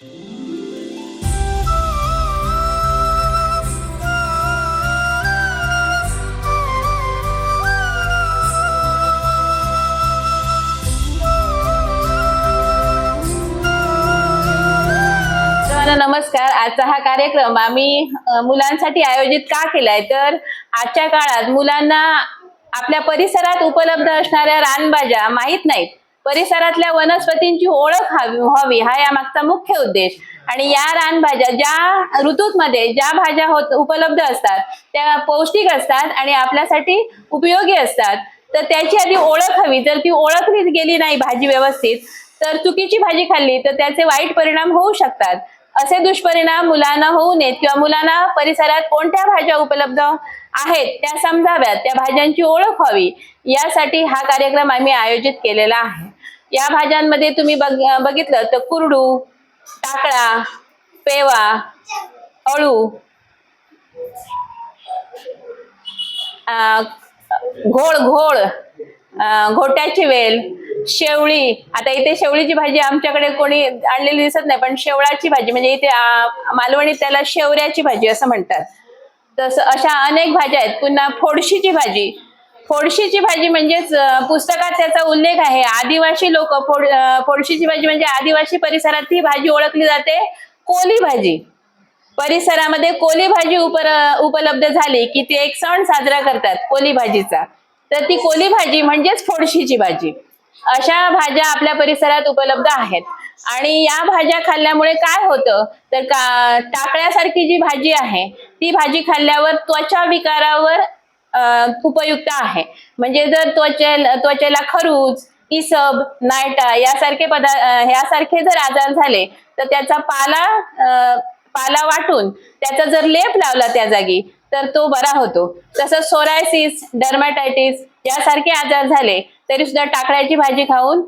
नमस्कार. आजचा हा कार्यक्रम आम्ही मुलांसाठी आयोजित का केलाय? तर आजच्या काळात मुलांना आपल्या परिसरात उपलब्ध असणाऱ्या रानभाज्या माहीत नाहीत. परिसरातल्या वनस्पतींची ओळख हवी व्हावी हा यामागचा मुख्य उद्देश. आणि या रानभाज्या ज्या ऋतूमध्ये ज्या भाज्या होत उपलब्ध असतात त्या पौष्टिक असतात आणि आपल्यासाठी उपयोगी असतात तर त्याची आधी ओळख हवी. जर ती ओळखली गेली नाही भाजी व्यवस्थित तर चुकीची भाजी खाल्ली तर त्याचे वाईट परिणाम होऊ शकतात. असे दुष्परिणाम मुलांना होऊ नयेत किंवा मुलांना परिसरात कोणत्या भाज्या उपलब्ध आहेत त्या समजाव्यात. त्या भाज्यांची ओळख व्हावी. यासाठी हा कार्यक्रम आम्ही आयोजित केलेला आहे. या भाज्यांमध्ये तुम्ही बघ बघितलं तर कुरडू टाकळा पेवा अळू घोळ घोळ घोट्याची वेल शेवळी. आता इथे शेवळीची भाजी आमच्याकडे कोणी आणलेली दिसत नाही पण शेवळाची भाजी म्हणजे इथे मालवणीत त्याला शेवऱ्याची भाजी असं म्हणतात. तसं अशा अनेक भाज्या आहेत. पुन्हा फोडशीची भाजी. फोडशीची भाजी म्हणजेच पुस्तकात त्याचा उल्लेख आहे. आदिवासी लोक फोड फोडशीची भाजी म्हणजे आदिवासी परिसरात ही भाजी ओळखली जाते. कोली भाजी. परिसरामध्ये कोली भाजी उपर उपलब्ध झाली की ते एक सण साजरा करतात कोली भाजीचा. तर ती कोली भाजी म्हणजेच फोडशीची भाजी. अशा भाज्या आपल्या परिसरात उपलब्ध आहेत. आणि या भाज्या खाल्ल्यामुळे काय होतं? तर का टाकळ्यासारखी जी भाजी आहे ती भाजी खाल्ल्यावर त्वचा विकारावर उपयुक्त आहे. म्हणजे जर त्वचे त्वचेला खरूज इसब नायटा यासारखे पदार्थ यासारखे जर आजार झाले तर त्याचा पाला पाला वाटून त्याचा जर लेप लावला त्या जागी तर तो बरा होतो. तसंच सोरायसिस डर्मॅटायटिस यासारखे आजार झाले तरी सुद्धा टाकळ्याची भाजी खाऊन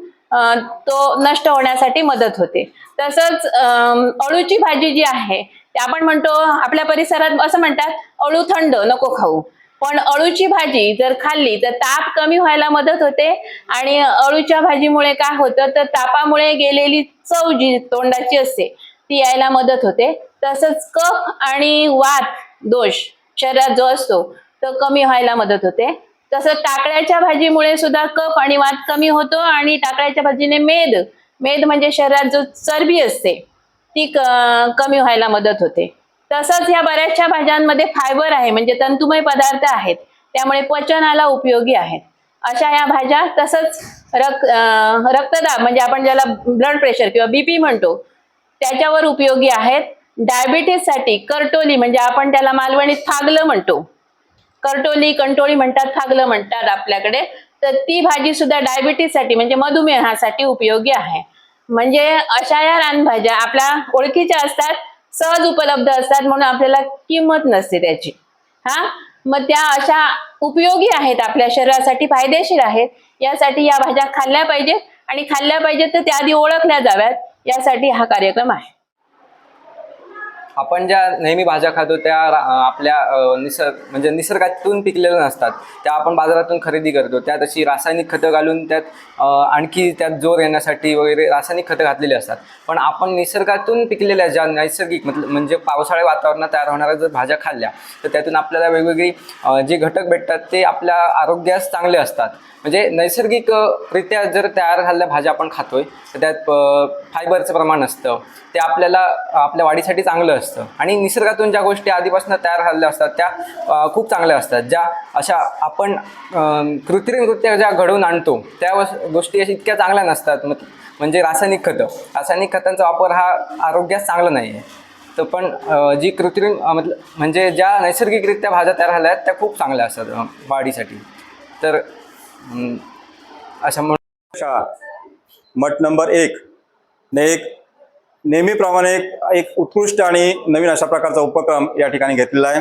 तो नष्ट होण्यासाठी मदत होते. तसंच अळूची भाजी जी आहे आपण म्हणतो आपल्या परिसरात असं म्हणतात अळू थंड नको खाऊ. पण अळूची भाजी जर खाल्ली तर ताप कमी व्हायला मदत होते. आणि अळूच्या भाजीमुळे काय होतं? तर तापामुळे गेलेली चव जी तोंडाची असते ती यायला मदत होते. तसंच कफ आणि वात दोष शरीरात जो असतो तो कमी व्हायला मदत होते. तसं टाकळ्याच्या भाजीमुळे सुद्धा कफ आणि वात कमी होतो आणि टाकळ्याच्या भाजीने मेद. मेद म्हणजे शरीरात जो चरबी असते ती क- कमी व्हायला मदत होते. तसंच ह्या बऱ्याचशा भाज्यांमध्ये फायबर आहे म्हणजे तंतुमय पदार्थ आहेत. त्यामुळे पचनाला उपयोगी आहेत. अशा या भाज्या तसंच रक्त रक्तदाब म्हणजे आपण ज्याला ब्लड प्रेशर किंवा बीपी म्हणतो त्याच्यावर उपयोगी आहेत. डायबिटीससाठी करटोली म्हणजे आपण त्याला मालवणीत फागलं म्हणतो. करटोली कंटोळी म्हणतात फागलं म्हणतात आपल्याकडे. तर ती भाजी सुद्धा डायबिटीससाठी म्हणजे मधुमेहासाठी उपयोगी आहे. म्हणजे अशा या रानभाज्या आपल्या ओळखीच्या असतात. सहज उपलब्ध असतात म्हणून आपल्याला किंमत नसते त्याची. हा? मग त्या अशा उपयोगी आहेत आपल्या शरीरासाठी फायदेशीर आहेत. यासाठी या भाज्या खाल्ल्या पाहिजेत आणि खाल्ल्या पाहिजेत तर त्या आधी ओळखल्या जाव्यात. यासाठी हा कार्यक्रम आहे. आपण ज्या नेहमी भाज्या खातो त्या रा- आपल्या निसर्ग म्हणजे निसर्गातून पिकलेल्या नसतात. त्या आपण बाजारातून खरेदी करतो. त्यात अशी रासायनिक खतं घालून त्यात आणखी त्यात जोर येण्यासाठी वगैरे रासायनिक खतं घातलेली असतात. पण आपण निसर्गातून पिकलेल्या ज्या नैसर्गिक मतलब म्हणजे पावसाळ्या वातावरणात तयार होणाऱ्या जर भाज्या खाल्ल्या तर त्यातून आपल्याला वेगवेगळी जे घटक भेटतात ते आपल्या आरोग्यास चांगले असतात. म्हणजे नैसर्गिकरित्या जर तयार झालेल्या भाज्या आपण खातोय तर त्यात फायबरचं प्रमाण असतं. ते आपल्याला आपल्या वाढीसाठी चांगलं असतं. आणि निसर्गातून ज्या गोष्टी आधीपासून तयार झालेल्या असतात त्या खूप चांगल्या असतात. ज्या अशा आपण कृत्रिमरित्या ज्या घडवून आणतो त्या गोष्टी अशा इतक्या चांगल्या नसतात. मग म्हणजे रासायनिक खतं. रासायनिक खतांचा वापर हा आरोग्यास चांगला नाही आहे तर पण जी कृत्रिम मतलब म्हणजे ज्या नैसर्गिकरित्या भाज्या तयार झाल्या आहेत त्या खूप चांगल्या असतात वाढीसाठी. तर अशा म्हणून शाळा. मठ नंबर एक. ने एक नेहमीप्रमाणे एक एक उत्कृष्ट आणि नवीन अशा प्रकारचा उपक्रम या ठिकाणी घेतलेला आहे.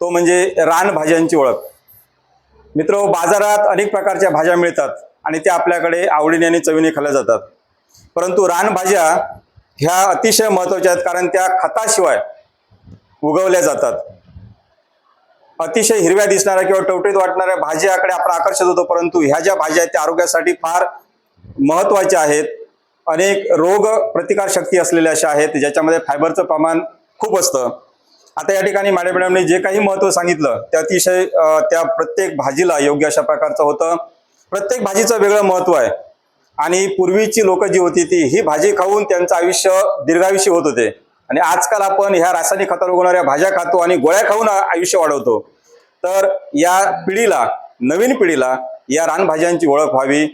तो म्हणजे रानभाज्यांची ओळख. मित्र बाजारात अनेक प्रकारच्या भाज्या मिळतात आणि त्या आपल्याकडे आवडीने आणि चवीने खाल्ल्या जातात. परंतु रानभाज्या ह्या अतिशय महत्त्वाच्या आहेत कारण त्या खताशिवाय उगवल्या जातात. अतिशय हिरव्या दिसणाऱ्या किंवा टवटीत वाटणाऱ्या भाज्याकडे आपण आकर्षित होतो परंतु ह्या ज्या भाज्या आहेत त्या आरोग्यासाठी फार महत्त्वाच्या आहेत. अनेक रोग प्रतिकारशक्ती असलेल्या अशा आहेत ज्याच्यामध्ये फायबरचं प्रमाण खूप असतं. आता या ठिकाणी मॅडम मॅडमने जे काही महत्त्व सांगितलं ते अतिशय त्या प्रत्येक भाजीला योग्य अशा प्रकारचं होतं. प्रत्येक भाजीचं वेगळं महत्त्व आहे. आणि पूर्वीची लोक जी होती ती ही भाजी खाऊन त्यांचं आयुष्य दीर्घायुष्य होत होते. आणि आजकाल आपण ह्या रासायनिक खतावर उगवणाऱ्या भाज्या खातो आणि गोळ्या खाऊन आयुष्य वाढवतो. तर या पिढीला नवीन पिढीला या रानभाज्यांची ओळख व्हावी.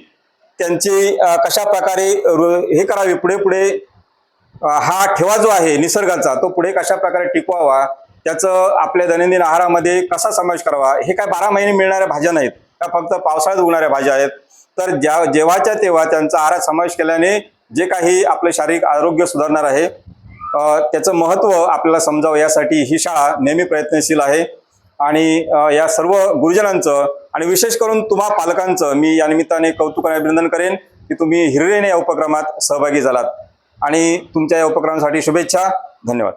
त्यांची कशा प्रकारे हे करावे पुढे पुढे हा ठेवा जो आहे निसर्गाचा तो पुढे कशा प्रकारे टिकवावा त्याचं आपल्या दैनंदिन आहारामध्ये कसा समावेश करावा हे काय बारा महिने मिळणाऱ्या भाज्या नाहीत त्या फक्त पावसाळ्यात उगणाऱ्या भाज्या आहेत? तर ज्या जेव्हाच्या तेव्हा त्यांचा आहारात समावेश केल्याने जे काही आपले शारीरिक आरोग्य सुधारणार आहे त्याचं महत्त्व आपल्याला समजावं यासाठी ही शाळा नेहमी प्रयत्नशील आहे. आणि या सर्व गुरुजनांचं आणि विशेष करून तुम्हा पालकांचं मी या निमित्ताने कौतुक आणि अभिनंदन करेन की तुम्ही हिररेने या उपक्रमात सहभागी झालात. आणि तुमच्या या उपक्रमासाठी शुभेच्छा. धन्यवाद.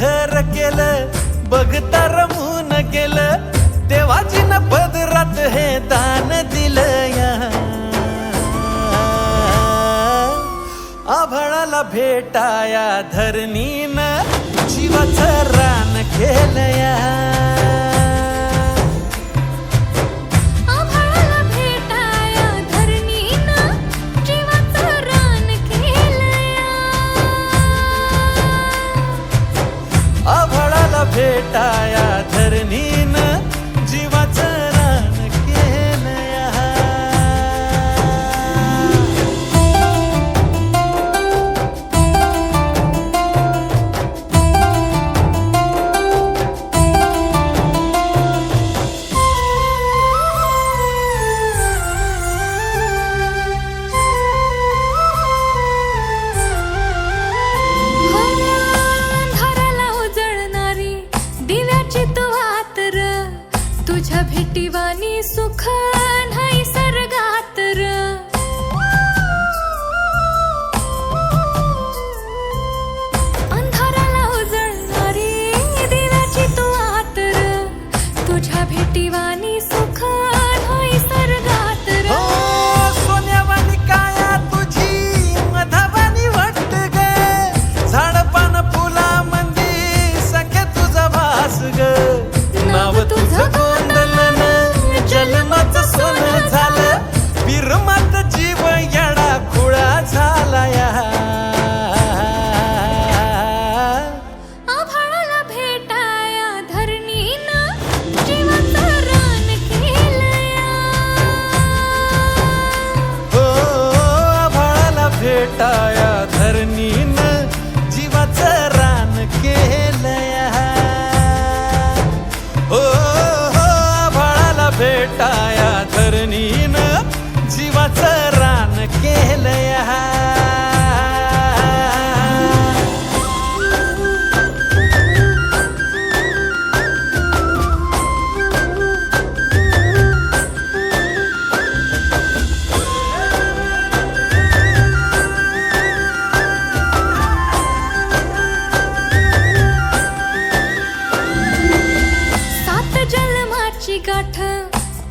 घर केलं बघता रमून गेलं देवाची न पदरात हे दान दिलं या. आभाळाला भेटाया धरणीन जीवाचं रान केलं या. दिव्याची तू आतर तुझ्या भेटीवानी सुख नाही सर्गातर.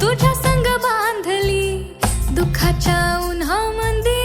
तुझ्या संग बांधली दुःखाच्या उन्हामंदी.